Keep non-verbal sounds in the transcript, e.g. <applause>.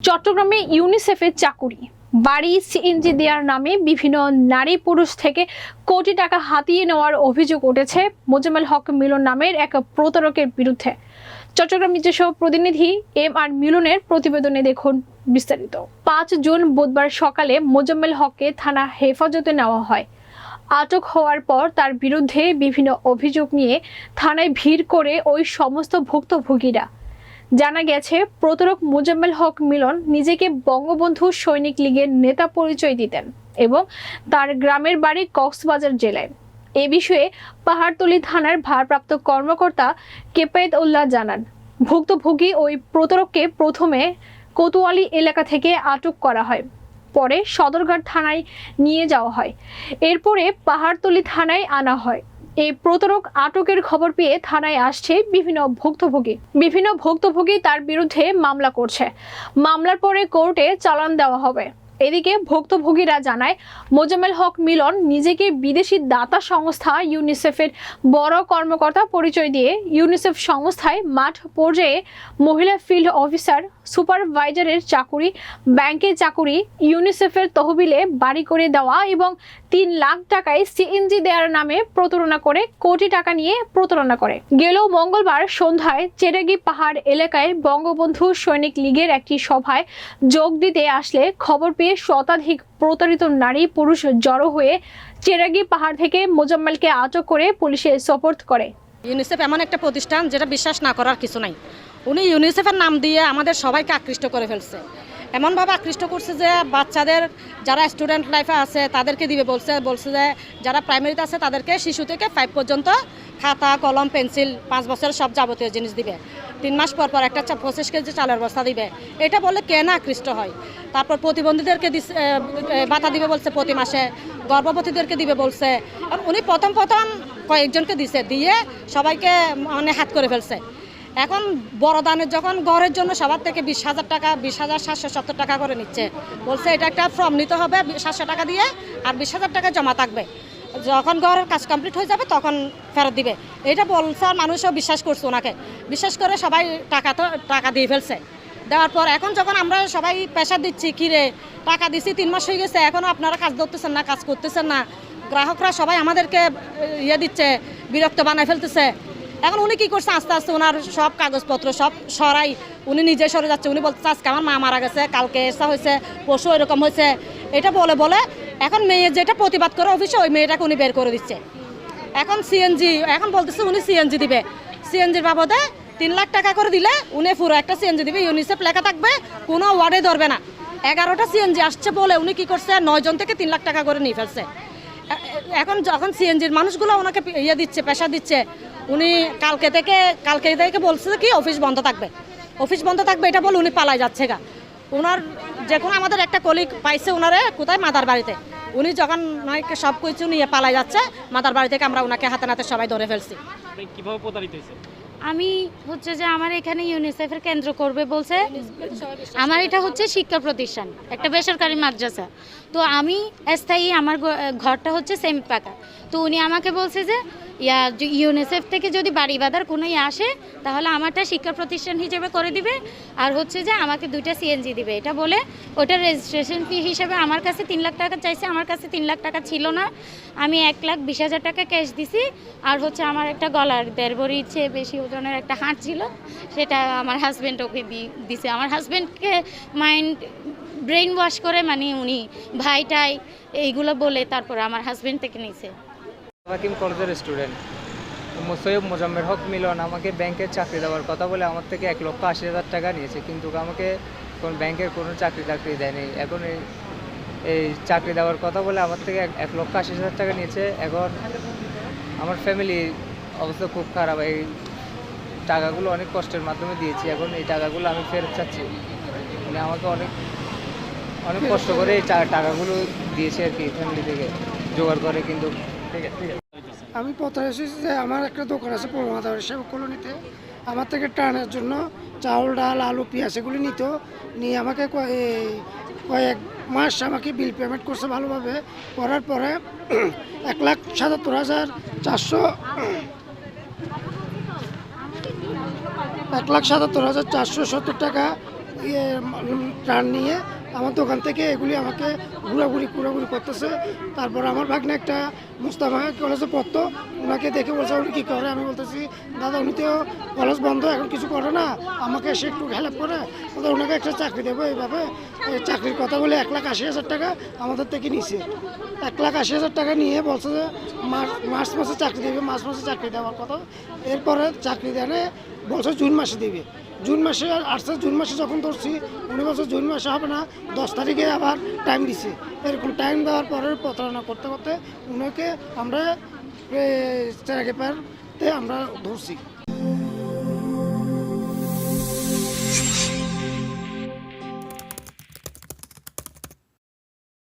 চট্টগ্রামে ইউনিসেফের চাকুরি। বাড়ি সিএনজি দেওয়ার নামে বিভিন্ন নারী পুরুষ থেকে কোটি টাকা হাতিয়ে নেওয়ার অভিযোগ উঠেছে মোজাম্মেল হক মিলন নামের এক প্রতারকের বিরুদ্ধে। চট্টগ্রাম নিজস্ব প্রতিনিধি এম আর মিলনের প্রতিবেদনে দেখুন বিস্তারিত। পাঁচ জুন বুধবার সকালে মোজাম্মেল হককে থানা হেফাজতে নেওয়া হয়। আটক হওয়ার পর তার বিরুদ্ধে বিভিন্ন অভিযোগ নিয়ে থানায় ভিড় করে ওই সমস্ত ভুক্তভোগীরা জানা গেছে, প্রতারক মোজাম্মেল হক মিলন নিজেকে বঙ্গবন্ধু সৈনিক লীগের নেতা পরিচয় দিতেন এবং তার গ্রামের বাড়ি কক্সবাজার জেলায়। এ বিষয়ে পাহাড়তলী থানার ভারপ্রাপ্ত কর্মকর্তা কেপায়েত উল্লাহ জানান, ভুক্তভোগী ওই প্রতারককে প্রথমে কোতোয়ালি এলাকা থেকে আটক করা হয়, পরে সদরঘাট থানায় নিয়ে যাওয়া হয়। এরপরে পাহাড়তলী থানায় আনা হয়। এই প্রতারক আটকের খবর পেয়ে থানায় আসছে বিভিন্ন ভুক্তভোগী। বিভিন্ন ভুক্তভোগী তার বিরুদ্ধে মামলা করছে। মামলার পরে কোর্টে চালান দেওয়া হবে। এদিকে ভুক্তভোগীরা জানায়, মোজাম্মেল হক মিলন নিজেকে বিদেশি দাতা সংস্থা ইউনিসেফের বড় কর্মকর্তা পরিচয় দিয়ে ইউনিসেফ সংস্থায় মাঠ পর্যায়ে মহিলা ফিল্ড অফিসার, সুপারভাইজারের চাকুরি, ব্যাংকের চাকুরি, ইউনিসেফের তহবিলে বাড়ি করে দেওয়া এবং তিন লাখ টাকায় সিএনজি দেওয়ার নামে প্রতারণা করে, কোটি টাকা নিয়ে প্রতারণা করে। গেল মঙ্গলবার সন্ধ্যায় চেরাগি পাহাড় এলাকায় বঙ্গবন্ধু সৈনিক লীগের একটি সভায় যোগ দিতে আসলে খবর পেয়ে শতাধিক প্রতারিত নারী, পুরুষ জড়ো হয়ে চেরাগি পাহাড় থেকে মোজাম্মেলকে আটক করে পুলিশে সোপর্দ করে। ইউনিসেফ এমন একটা প্রতিষ্ঠান যেটা বিশ্বাস না করার কিছু নাই। উনি ইউনিসেফের নাম দিয়ে আমাদের সবাইকে আকৃষ্ট করে ফেলছে। এমনভাবে আকৃষ্ট করছে যে বাচ্চাদের যারা স্টুডেন্ট লাইফে আছে তাদেরকে দিবে, বলছে বলছে যে যারা প্রাইমারিতে আছে তাদেরকে শিশু থেকে ফাইভ পর্যন্ত খাতা, কলম, পেন্সিল, পাঁচ বছরের সব যাবতীয় জিনিস দিবে। তিন মাস পর পর একটা পঁচিশ কেজি চালের বস্তা দিবে। এটা বলে কে না আকৃষ্ট হয়? তারপর প্রতিবন্ধীদেরকে ভাতা দিবে বলছে প্রতি মাসে। গর্ভবতীদেরকে দিবে বলছে। উনি প্রথম প্রথম কয়েকজনকে দিছে। দিয়ে সবাইকে মানে হাত করে ফেলছে। এখন বড় দানের যখন ঘরের জন্য সবার থেকে বিশ হাজার টাকা, বিশ হাজার সাতশো সত্তর টাকা করে নিচ্ছে। বলছে এটা একটা ফর্ম নিতে হবে, সাতশো টাকা দিয়ে আর বিশ হাজার টাকা জমা থাকবে। যখন ঘরের কাজ কমপ্লিট হয়ে যাবে, তখন ফেরত দিবে। এটা বলছে আর মানুষও বিশ্বাস করছে ওনাকে। বিশ্বাস করে সবাই টাকা তো টাকা দিয়ে ফেলছে। দেওয়ার পর এখন যখন আমরা সবাই পেশা দিচ্ছি কিরে টাকা দিচ্ছি তিন মাস হয়ে গেছে এখনও আপনারা কাজ ধরতেছেন না, কাজ করতেছেন না। গ্রাহকরা সবাই আমাদেরকে ইয়ে দিচ্ছে, বিরক্ত বানায় ফেলতেছে। এখন উনি কি করছে? আস্তে আস্তে ওনার সব কাগজপত্র, সব সরাই উনি নিজে সরে যাচ্ছে। উনি বলছে আজকে আমার মা মারা গেছে, কালকে এসা হয়েছে পশু এরকম হয়েছে। এটা বলে বলে এখন মেয়ে যেটা প্রতিবাদ করে অফিসে, ওই মেয়েটাকে উনি বের করে দিচ্ছে। এখন সিএনজি এখন বলতেছে উনি সিএনজি দিবে। সিএনজির বাবদে তিন লাখ টাকা করে দিলে উনি পুরো একটা সিএনজি দিবে ইউনিসেফ লেখা থাকবে, কোনো ওয়ার্ডে ধরবে না। এগারোটা সিএনজি আসছে বলে উনি কি করছে নয়জন থেকে তিন লাখ টাকা করে নিয়ে ফেলছে। এখন যখন সিএনজির মানুষগুলো ওনাকে ইয়ে দিচ্ছে, পেশা দিচ্ছে, উনি কালকে থেকে কালকে থেকে বলছে কি, অফিস বন্ধ থাকবে। অফিস বন্ধ থাকবে, এটা বলে উনি পালায় যাচ্ছে গা। ওনার যে কোনো আমাদের একটা কলিগ পাইছে ওনারে কোথায়? মাদার বাড়িতে। উনি যখন নয় সব কিছু নিয়ে পালায় যাচ্ছে মাদার বাড়ি থেকে আমরা ওনাকে হাতে নাতে সবাই ধরে ফেলছি। কীভাবে প্রতারিত হয়েছে আমি হচ্ছে যে আমার এখানে ইউনিসেফের কেন্দ্র করবে বলছে। আমার এটা হচ্ছে শিক্ষা প্রতিষ্ঠান একটা বেসরকারি মাদ্রাসা। তো আমি স্থায়ী আমার ঘরটা হচ্ছে সেমি পাকা তো উনি আমাকে বলছে যে, ইয়া ইউনিসেফ থেকে যদি বাড়ি বাঁধার কোনো ইয়ে আসে, তাহলে আমারটা শিক্ষা প্রতিষ্ঠান হিসেবে করে দিবে। আর হচ্ছে যে আমাকে দুইটা সিএনজি দিবে। এটা বলে ওটা রেজিস্ট্রেশন ফি হিসেবে আমার কাছে তিন লাখ টাকা চাইছে, আমার কাছে তিন লাখ টাকা ছিল না। আমি এক লাখ বিশ হাজার টাকা ক্যাশ দিছি। আর হচ্ছে আমার একটা গলার দেড় ভরির চেয়ে বেশি ওজনের একটা হাঁট ছিল, সেটা আমার হাজব্যান্ড ওকে দিছে। আমার হাজব্যান্ডকে মাইন্ড ব্রেন ওয়াশ করে মানে উনি ভাইটাই এইগুলো বলে তারপর আমার হাজব্যান্ড থেকে নিছে। হাকিম কলেজের স্টুডেন্ট সৈয়দ মোজাম্মের হক মিলন আমাকে ব্যাংকে চাকরি দেওয়ার কথা বলে আমার থেকে এক লক্ষ আশি হাজার টাকা নিয়েছে, কিন্তু আমাকে কোন ব্যাংকের কোনো চাকরি টাকরি দেয়নি। এখন এই এই চাকরি দেওয়ার কথা বলে আমার থেকে এক- লক্ষ আশি হাজার টাকা নিয়েছে। এখন আমার ফ্যামিলি অবস্থা খুব খারাপ। এই টাকাগুলো অনেক কষ্টের মাধ্যমে দিয়েছি। এখন এই টাকাগুলো আমি ফেরত চাচ্ছি। মানে আমাকে অনেক অনেক কষ্ট করে এই টাকাগুলো দিয়েছে আর কি ফ্যামিলি থেকে। জোগাড় করে কিন্তু আমি পথে এসেছি যে আমার একটা দোকান আছে পরমাদার সে কলোনিতে। আমার থেকে টানের জন্য চাউল, ডাল, আলু, পেঁয়াজ এগুলি নিত। নিয়ে আমাকে কয়- কয়েক মাস আমাকে বিল পেমেন্ট করছে ভালোভাবে। করার পরে <clears throat> এক লাখ সাতাত্তর হাজার চারশো এক লাখ সাতাত্তর হাজার চারশো সত্তর টাকা ইয়ে ট্রান নিয়ে আমার দোকান থেকে এগুলি আমাকে ঘুরাঘুরি ঘুরাঘুরি করতেছে। তারপর আমার ভাগ্নে একটা মুস্তাফা কলেজে পড়তো। ওনাকে দেখে বলছে, উনি কী করে? আমি বলতেছি, দাদা, উনি তো কলেজ বন্ধ, এখন কিছু করে না। আমাকে এসে একটু হেল্প করে বলতে ওনাকে একটা চাকরি দেবো এইভাবে। চাকরির কথা বলে এক লাখ আশি হাজার টাকা আমাদের থেকে নিছে। এক লাখ আশি হাজার টাকা নিয়ে বলছে যে মার্চ মাসে চাকরি দেবে, মার্চ মাসে চাকরি দেওয়ার কথা। এরপরে চাকরি দেনে বলছে জুন মাসে দিবে। জুন মাসে আসছে, জুন মাসে যখন ধরছি উনি বলছে জুন মাসে হবে না, দশ তারিখে আবার টাইম দিছে। এরকম টাইম দেওয়ার পরে প্রতারণা করতে করতে উনাকে আমরা চেরাকে পারতে আমরা ধরছি।